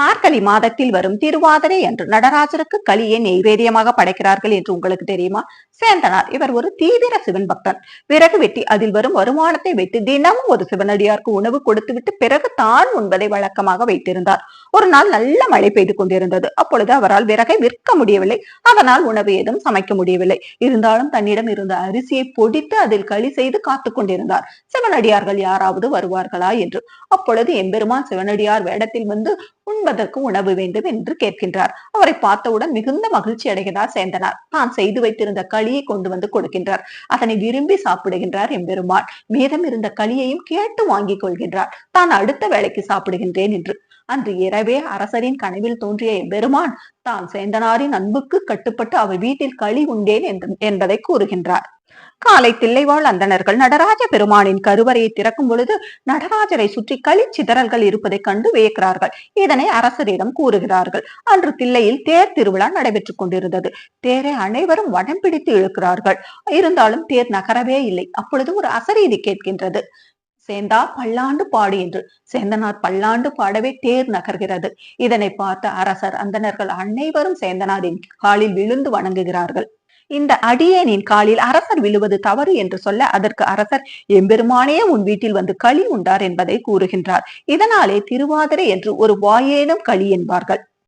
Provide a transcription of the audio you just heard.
மார்கழி மாதத்தில் வரும் திருவாதிரை என்று நடராஜருக்கு களியை நெய்வேதியமாக படைக்கிறார்கள் என்று உங்களுக்கு தெரியுமா? சேந்தனார். இவர் ஒரு தீவிர சிவன் பக்தன். விறகு வெட்டி அதில் வரும் வருமானத்தை வைத்து தினமும் ஒரு சிவனடியாருக்கு உணவு கொடுத்துவிட்டு பிறகு தான் உண்பதை வழக்கமாக வைத்திருந்தார். ஒரு நாள் நல்ல மழை பெய்து கொண்டிருந்தது. அப்பொழுது அவரால் விறகை விற்க முடியவில்லை. அதனால் உணவு ஏதும் சமைக்க முடியவில்லை. இருந்தாலும் தன்னிடம் இருந்த அரிசியை பொடித்து அதில் களி செய்து காத்து கொண்டிருந்தார். சிவனடியார்கள் யாராவது வருவார்களா என்று. அப்பொழுது எம்பெருமான் சிவனடியார் வேடத்தில் வந்து உண்பதற்கு உணவு வேண்டும் என்று கேட்கின்றார். அவரை பார்த்தவுடன் மிகுந்த மகிழ்ச்சி அடைகிறார் சேர்ந்தனார் தான் செய்து வைத்திருந்த களி களியை கொண்டு வந்து கொடுக்கின்றார். அதனை விரும்பி சாப்பிடுகின்றார் எம்பெருமான். மீதம் இருந்த களியையும் கேட்டு வாங்கிக் கொள்கின்றார். தான் அடுத்த வேலைக்கு சாப்பிடுகின்றேன் என்று. அன்று இரவே அரசரின் கனவில் தோன்றிய எம்பெருமான் தான் சேந்தனாரின் அன்புக்கு கட்டுப்பட்டு அவர் வீட்டில் களி உண்டேன் என்பதை கூறுகின்றார். காலை தில்லைவாழ் அந்தணர்கள் நடராஜ பெருமானின் கருவறையை திறக்கும் பொழுது நடராஜரை சுற்றி களி சிதறல்கள் இருப்பதைக் கண்டு வியக்கிறார்கள். இதனை அரசரிடம் கூறுகிறார்கள். அன்று தில்லையில் தேர் திருவிழா நடைபெற்றுக் கொண்டிருந்தது. தேரை அனைவரும் வடம் பிடித்து இழுக்கிறார்கள். இருந்தாலும் தேர் நகரவே இல்லை. அப்பொழுது ஒரு அசரீதி கேட்கின்றது. சேந்தா பல்லாண்டு பாடு என்று. சேந்தனார் பல்லாண்டு பாடவே தேர் நகர்கிறது. இதனை பார்த்த அரசர் அந்தனர்கள் அனைவரும் சேந்தனாரின் காலில் விழுந்து வணங்குகிறார்கள். இந்த அடியேனின் காலில் அரசர் விழுவது தவறு என்று சொல்ல அதற்கு அரசர் எம்பெருமானே உன் வீட்டில் வந்து களி உண்டார் என்பதை கூறுகின்றார். இதனாலே திருவாதிரை என்று ஒரு வாயேனும் களி என்பார்கள்.